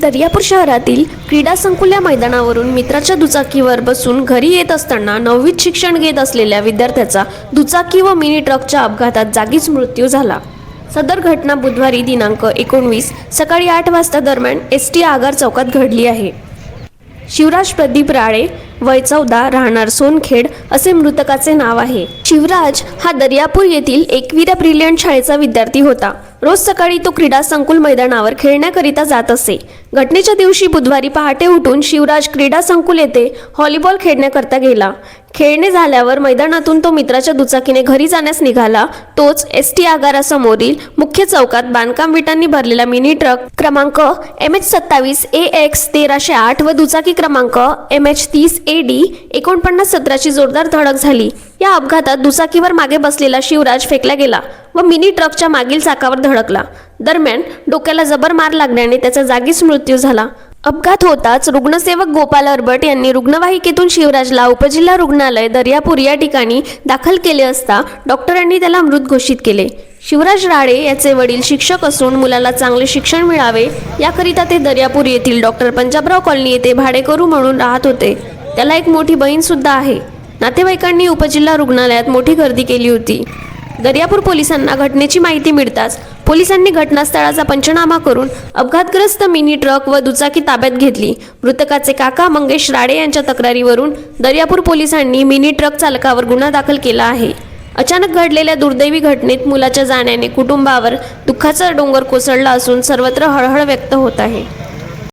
दर्यापूर शहरातील क्रीडा संकुल या मैदानावरून मित्राच्या दुचाकीवर बसून घरी येत असताना नववीत शिक्षण घेत असलेल्या विद्यार्थ्याचा दुचाकी व मिनी ट्रकच्या अपघातात जागीच मृत्यू झाला. सदर घटना बुधवारी दिनांक एकोणवीस सकाळी आठ वाजता दरम्यान एस टी आगार चौकात घडली आहे. शिवराज प्रदीप राळे वय चौदा राहणार सोनखेड असे मृतकाचे नाव आहे. शिवराज हा दर्यापूर येथील एकविरा ब्रिलियंट शाळेचा विद्यार्थी होता. रोज सकाळी तो क्रीडा संकुल मैदानावर खेळण्याकरिता जात असे. घटनेच्या दिवशी बुधवारी पहाटे उठून शिवराज क्रीडा संकुल येथे व्हॉलीबॉल खेळण्याकरता गेला. खेळणे झाल्यावर मैदानातून तो मित्राच्या दुचाकीने घरी जाण्यास निघाला. तोच एस टी आगारासमोरील मुख्य चौकात बांधकाम विटांनी भरलेला मिनी ट्रक क्रमांक एम एच सत्तावीस ए एक्स तेराशे आठ व दुचाकी क्रमांक एम एच तीस ए डी एकोणपन्नास सतराची जोरदार धडक झाली. या अपघातात दुचाकीवर मागे बसलेला शिवराज फेकला गेला व मिनी ट्रकच्या मागील चाकावर धडकला. दरम्यान डोक्याला जबर मार लागल्याने त्याचा जागीच मृत्यू झाला. अपघात होताच रुग्णसेवक गोपाल अरबट यांनी रुग्णवाहिकेतून शिवराजला उपजिल्हा रुग्णालय दर्यापूर या ठिकाणी दाखल केले असता डॉक्टरांनी त्याला मृत घोषित केले. शिवराज राळे याचे वडील शिक्षक असून मुलाला चांगले शिक्षण मिळावे याकरिता ते दर्यापूर येथील डॉक्टर पंजाबराव कॉलनी येथे भाडेकरू म्हणून राहत होते. त्याला एक मोठी बहीण सुद्धा आहे. नातेवाईकांनी उपजिल्हा रुग्णालयात मोठी गर्दी केली होती. दर्यापूर पोलिसांना घटनेची माहिती मिळताच पोलिसांनी घटनास्थळाचा पंचनामा करून अपघातग्रस्त मिनी ट्रक व दुचाकी ताब्यात घेतली. मृतकाचे काका मंगेश राडे यांच्या तक्रारीवरून दर्यापूर पोलिसांनी मिनी ट्रक चालकावर गुन्हा दाखल केला आहे. अचानक घडलेल्या दुर्दैवी घटनेत मुलाच्या जाण्याने कुटुंबावर दुःखाचा डोंगर कोसळला असून सर्वत्र हळहळ व्यक्त होत आहे.